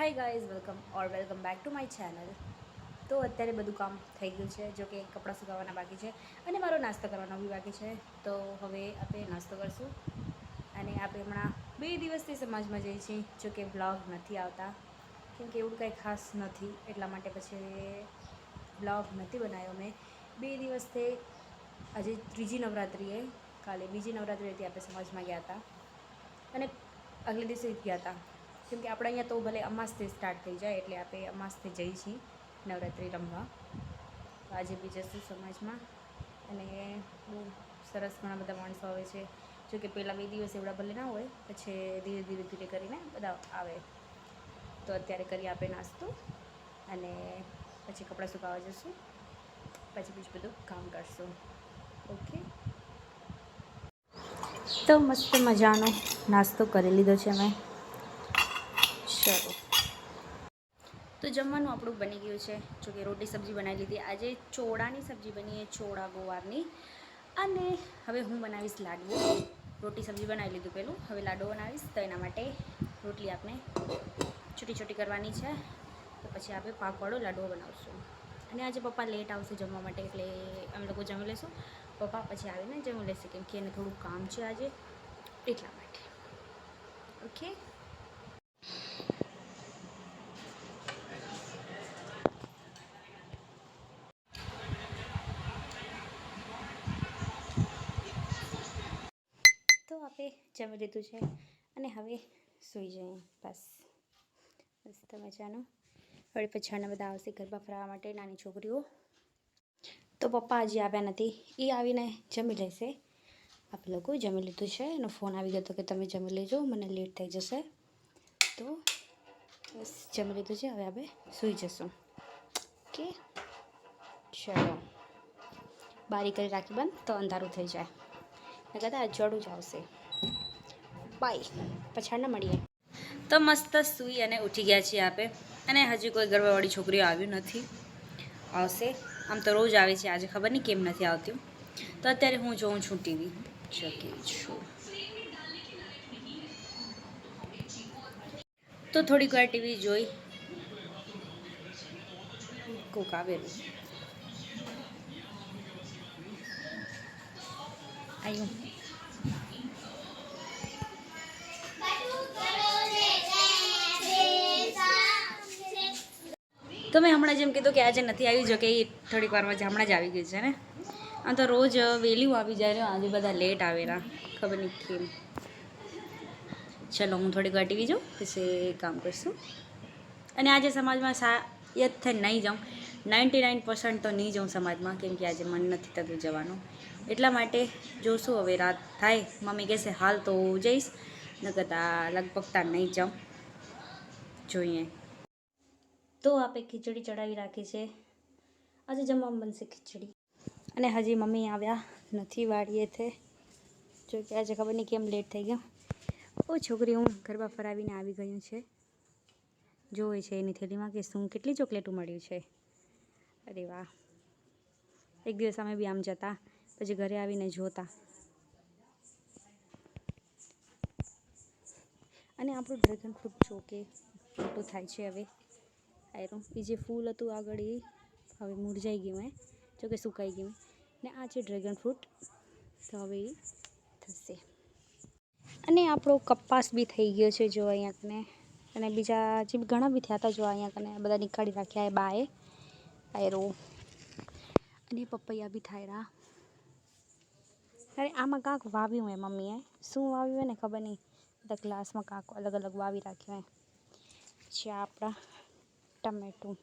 Hi guys welcome or welcome back to my channel તો અત્યારે બધું કામ થઈ ગયું છે, જો કે કપડાં સુકાવવાના બાકી છે અને મારો નાસ્તો કરવાનો બી બાકી છે. તો હવે આપણે નાસ્તો કરશું અને આપણે હમણાં બે દિવસથી સમાજમાં જઈએ છીએ, જો કે બ્લોગ નથી આવતા. કેમ કે એવું કંઈ ખાસ નથી, એટલા માટે પછી બ્લોગ નથી બનાવ્યો મેં. બે દિવસથી આજે ત્રીજી નવરાત્રિએ કાલે બીજી નવરાત્રિ હતી, આપણે સમાજમાં ગયા હતા. અને આગલે દિવસે ગયા હતા. કેમ કે આપણે અહીંયા તો ભલે અમાસથી સ્ટાર્ટ થઈ જાય એટલે આપણે અમાસથી જઈએ છીએ, નવરાત્રિ રમવા. આજે બી જશું સમાજમાં. અને બહુ સરસ ઘણા બધા માણસો આવે છે. જો કે પહેલાં બે દિવસ એવડા ભલે ના હોય, પછી ધીરે ધીરે ધીરે કરીને બધા આવે. તો અત્યારે કરીએ આપણે નાસ્તો અને પછી કપડાં સુકાવા જશું. પછી બીજું બધું કામ કરશું. ઓકે? તો મસ્ત મજાનો નાસ્તો કરી લીધો છે મેં ચલો તો જમવાનું આપણું બની ગયું છે. જો કે રોટી સબ્જી બનાવી લીધી. આજે ચોળાની સબ્જી બની છે ચોળા ગોવારની. અને હવે હું બનાવીશ લાડવો. રોટી સબ્જી બનાવી લીધું પહેલું હવે લાડવો બનાવીશ. તો એના માટે રોટલી આપણે છૂટી છૂટી કરવાની છે. તો પછી આપણે પાકવાળો લાડવો બનાવશું. અને આજે પપ્પા લેટ આવશે જમવા માટે એટલે અમે લોકો જમી લઈશું પપ્પા પછી આવીને જમી લેશે કેમ કે એને થોડું કામ છે આજે એટલા માટે. ઓકે તો આપણે જમી લીધું છે. અને હવે સૂઈ જઈએ. બસ. મસ્ત મજાનું. હવે પછાડના બધા આવશે ગરબા ફરવા માટે નાની છોકરીઓ. તો પપ્પા હજી આવ્યા નથી. એ આવીને જમી લેશે. આપ લોકો જમી લીધું છે. એનો ફોન આવી ગયો હતો કે તમે જમી લેજો. મને લેટ થઈ જશે. તો બસ જમી લીધું છે. હવે આપણે સૂઈ જશું. ઓકે? ચલો. બારી કરી રાખી બંધ તો અંધારું થઈ જાય. ને કદાચ અજવાળું જ આવશે. બાય. પછાડના મળીએ. તો મસ્ત સૂઈ અને ઉઠી ગયા છીએ આપે. અને હજી કોઈ ગરબાવાળી છોકરીઓ આવ્યું નથી. આવશે. આમ તો રોજ આવે છે. આજે ખબર નહીં કેમ નથી આવતી. તો અત્યારે હું જોઉં છું ટીવી. શકી છું. તો થોડીક વાર ટીવી જોઈ. કોક આવેલું આવ્યું તો મેં હમણાં જેમ કીધું કે આજે નથી આવી, જો કે એ થોડીક વારમાં જ હમણાં જ આવી ગઈ છે ને? આમ તો રોજ વહેલું આવી જાય રહ્યો આજે બધા લેટ આવેલા ખબર નહીં કેમ. ચલો, હું થોડીક વાર ટીવી જાઉં, પછી કામ કરશું. અને આજે સમાજમાં શાયદ થઈને નહીં જાઉં. નાઇન્ટી નાઇન પર્સન્ટ તો નહીં જાઉં સમાજમાં, કેમ કે આજે મન નથી થતું જવાનું. એટલા માટે જોશું હવે રાત થાય. મમ્મી કહેશે, હાલ તો જઈશ. ન તા લગભગ ત્યાં નહીં જાઉં. જોઈએ. તો આપણે ખીચડી ચડાવી રાખી છે. આજે જમવામાં બનશે ખીચડી. અને હજી મમ્મી આવ્યા નથી વાળીએથી જો કે આજે ખબર નહીં કેમ લેટ થઈ ગયો. ઓ છોકરી, હું ગરબા ફરાવીને આવી ગયું છે. જોવે છે એની થેલીમાં કે શું કેટલી ચોકલેટો મળ્યું છે. અરે વાહ. એક દિવસ અમે બી આમ જતા, પછી ઘરે આવીને જોતા. અને આપણું ડ્રેગન ફ્રૂટ જો મોટું થાય છે હવે. આયરું. એ જે ફૂલ હતું આગળ એ. હવે મુરઝાઈ ગયું હે જો કે સુકાઈ ગયું ને આ છે ડ્રેગન ફ્રૂટ. તો હવે એ થશે. અને આપણો કપાસ બી થઈ ગયો છે જો અહીંયા કને. અને બીજા જે ઘણા બી થયા હતા જો અહીંયા કને બધા નીકાળી રાખ્યા એ બાએ. આયરો. અને પપૈયા બી થાયરા. અરે આમાં કાંક વાવ્યું હે મમ્મીએ. શું વાવ્યું હોય ને ખબર નહીં. બધા ગ્લાસમાં કાંક અલગ અલગ વાવી રાખ્યું હે. પછી આ આપણા ટમેટું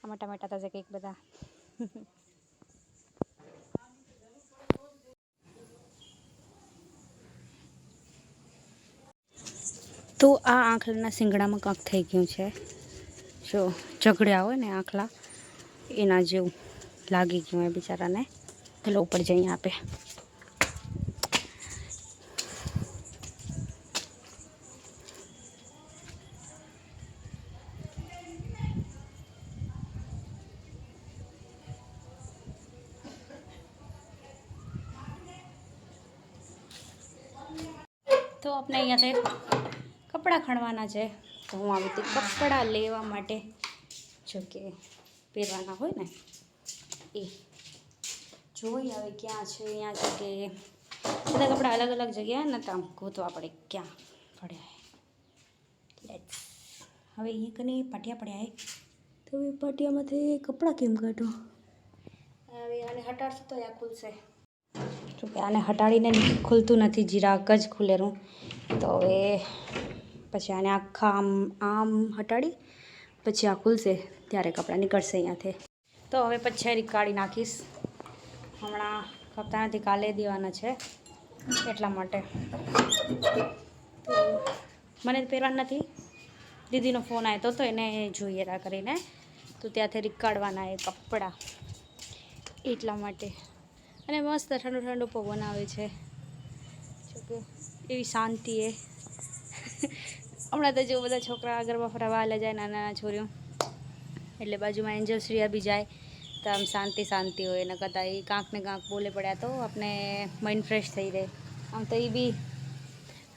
આમાં ટમેટા થશે કંઈક બધા તો આ આંખલાના શિંગડામાં કાંક થઈ ગયું છે જો ઝઘડ્યા હોય ને આંખલા એના જેવું લાગી ગયું એ બિચારાને પેલો ઉપર જઈને આપે તો આપણે અહીંયાથી કપડાં ખણવાના છે, તો હું આવી રીતે કપડાં લેવા માટે જો કે પહેરવાના હોય ને, એ જોઈ હવે ક્યાં છે, અહીંયા છે કે બધા કપડાં અલગ અલગ જગ્યાએ ને આમ ગોતવા પડે, ક્યાં પડ્યા હવે અહીંયા કને પાટિયા પડ્યા તો એ પાટિયામાંથી કપડાં કેમ કાઢો? હવે આને હટાડશું તો આ ખુલશે. જો આને હટાડીને ખુલતું નથી, જીરાક જ ખુલેલું તો હવે પછી આને આખા આમ આમ હટાડી, પછી આ ખુલશે ત્યારે કપડાં નીકળશે અહીંયાથી. તો હવે પછી કાઢી નાખીશ. હમણાં કપતા નથી, કાલે દેવાના છે, એટલા માટે. મને પહેરવા નથી. દીદીનો ફોન આવ્યો તો એને જોઈએ રા કરીને. તો ત્યાંથી રીકાડવાના એ કપડાં, એટલા માટે. અને મસ્ત ઠંડો ઠંડો પવન આવે છે. જોકે એવી શાંતિ એ. હમણાં તો જો બધા છોકરા ગરબા ફરવા હાલે જાય નાના નાના છોરીઓ. એટલે બાજુમાં એન્જલ શ્રીયા બી જાય. તો આમ શાંતિ શાંતિ હોય. એના કરતાં એ કાંક ને કાંક બોલે પડ્યા તો આપણે માઇન્ડ ફ્રેશ થઈ રહે. આમ તો એ બી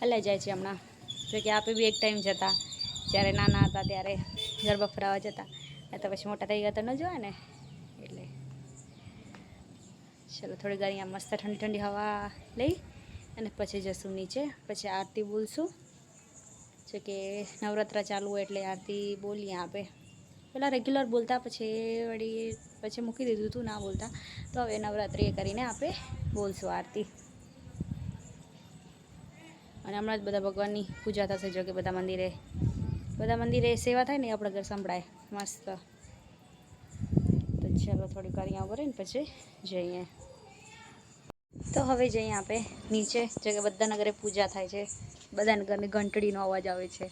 હલાઈ જાય છે હમણાં. જો કે આપે બી એક ટાઈમ જતા. જ્યારે નાના હતા ત્યારે ગરબા ફરાવા જતા. તો પછી મોટા થઈ ગયા તો ન જોવા ને. ચલો, થોડી ઘણી આ મસ્ત ઠંડી ઠંડી હવા લઈ અને પછી જશું નીચે. પછી આરતી બોલશું. જો કે નવરાત્રા ચાલુ હોય એટલે આરતી બોલીએ આપે. પહેલાં રેગ્યુલર બોલતા, પછી વળી પછી મૂકી દીધું હતું ના બોલતા. તો હવે નવરાત્રિએ કરીને આપે બોલશું આરતી. અને હમણાં જ બધા ભગવાનની પૂજા થશે, જો કે બધા મંદિરે. બધા મંદિરે સેવા થાય ને આપણે ઘર સંભળાય. મસ્ત. તો ચાલો થોડી અહીંયા ઊભા રહીને પછી જઈએ. તો હવે જઈએ આપણે નીચે જો કે બધાના ઘરે પૂજા થાય છે બધાના ઘરની ઘંટડીનો અવાજ આવે છે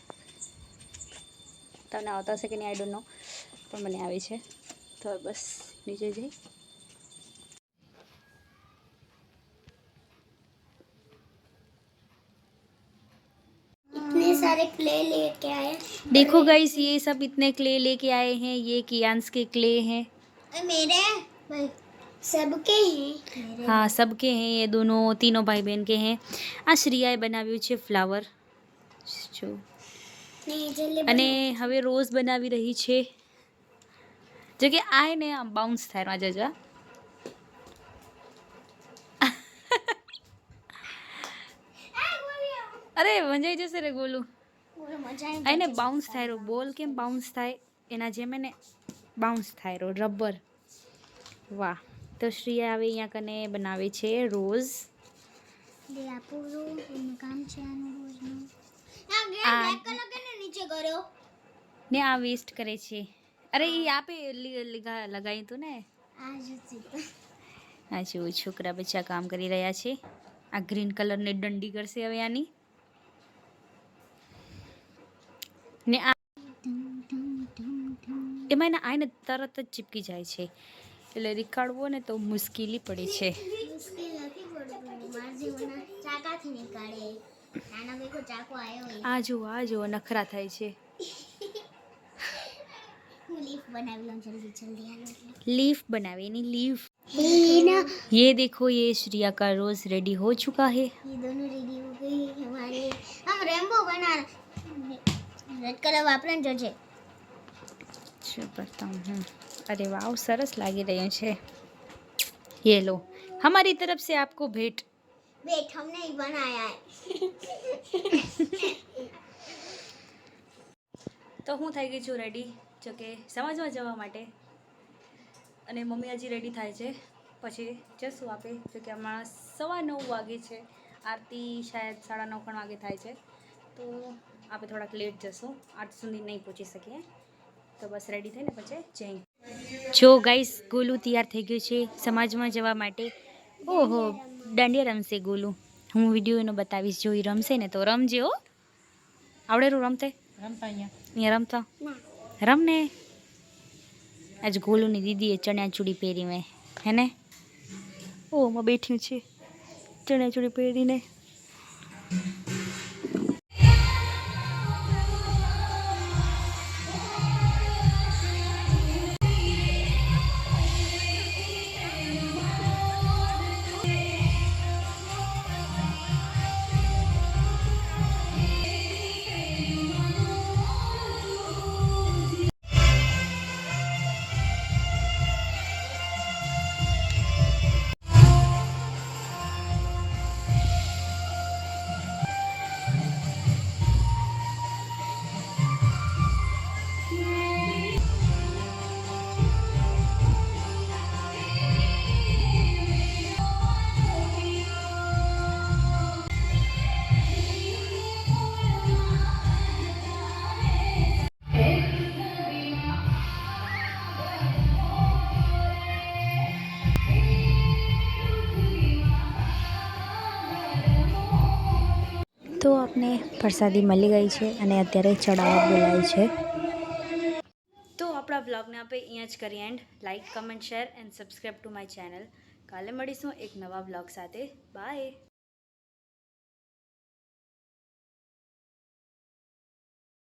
તમને આવતા હશે કે નહીં આઈ ડોન્ટ નો પણ મને આવે છે તો બસ નીચે જઈ इतने सारे क्ले लेके आए देखो गाइस ये सब इतने क्ले लेके आए हैं ये कियांस के क्ले हैं और मेरे भाई सबके हैं मेरे હા સબકે હે એ દોનો તીનો ભાઈ બહેન કે હે આ શ્રિયાએ બનાવ્યું છે ફ્લાવર જો नहीं जल्दी અને હવે રોઝ બનાવી રહી છે જો કે આ હે ને આમ બાઉન્સ થાય રાજા જા અરે વંજાઈ જશે રે ગોલું बोलो मजा आई આ એને બાઉન્સ થાય રહ્યો બોલ કેમ બાઉન્સ થાય એના જેમ એને બાઉન્સ થાય રહ્યો રબર વાહ તો શ્રી આવે અહીંયા કને બનાવે છે રોઝ. કલર ને આ વેસ્ટ કરે છે. અરે એ આપે લગાવ્યું હતું ને? આ જ છોકરા બચ્ચા કામ કરી રહ્યા છે. આ ગ્રીન કલરની દંડી કરશે હવે આની. ને આ એમાં એના આઈને તરત જ ચીપકી જાય છે. એટલે રીકાડવો ને તો મુશ્કેલી પડે છે મુશ્કેલ નથી પડતું માર જીવના ચાકાથી નીકાળે નાના ભાઈ કો ચાકુ આવ્યો હોય આ જો આ જો નખરા થાય છે હું લીફ બનાવી લઉં જલ્દી જલ્દી હાલો लीफ बनावे नहीं लीफ हीना ये देखो ये श्रिया का रोज रेडी हो चुका है ये दोनों रेडी हो गई है हमारे हम रेनबो बना रेड कलर वापरन जो છે जो बताऊँ हूँ अरे वाह सरस लागी रही છે ये लो हमारी तरफ से आपको भेंट वेट हमने ही बनाया है તો હું થઈ ગઈ છું રેડી જો કે સમજવા જવા માટે અને મમ્મી હજી રેડી થાય છે પછી જશું આપે જો કે હમણાં સવા નવ વાગે છે આરતી શાયદ સાડા નવ ખણ વાગે થાય છે તો આપણે થોડાક લેટ જશું આઠ સુધી નહીં પહોંચી શકીએ તો બસ રેડી થઈને પછી જઈ જો ગાઈસ ગોલું તૈયાર થઈ ગયું છે સમાજમાં જવા માટે. ઓહો દાંડિયા રમશે ગોલું. હું વીડિયો એનો બતાવીશ જો એ રમશે ને તો રમજે હો. આવડેરું રમતે? રમતા અહીંયા. રમતા? રમ ને આજ ગોલુની દીદીએ ચણિયા ચૂડી પહેરી મેં. હે ને? ઓ માં બેઠ્યું છે. ચણિયા ચૂડી પહેરીને આપને પ્રસાદી મળી ગઈ છે અને અત્યારે ચડાવવા બોલાય છે. તો આપણા વ્લોગને આપણે અહીંયા જ કરીએ and like comment share and subscribe to my channel કાલે મળીશું એક નવા વ્લોગ સાથે. બાય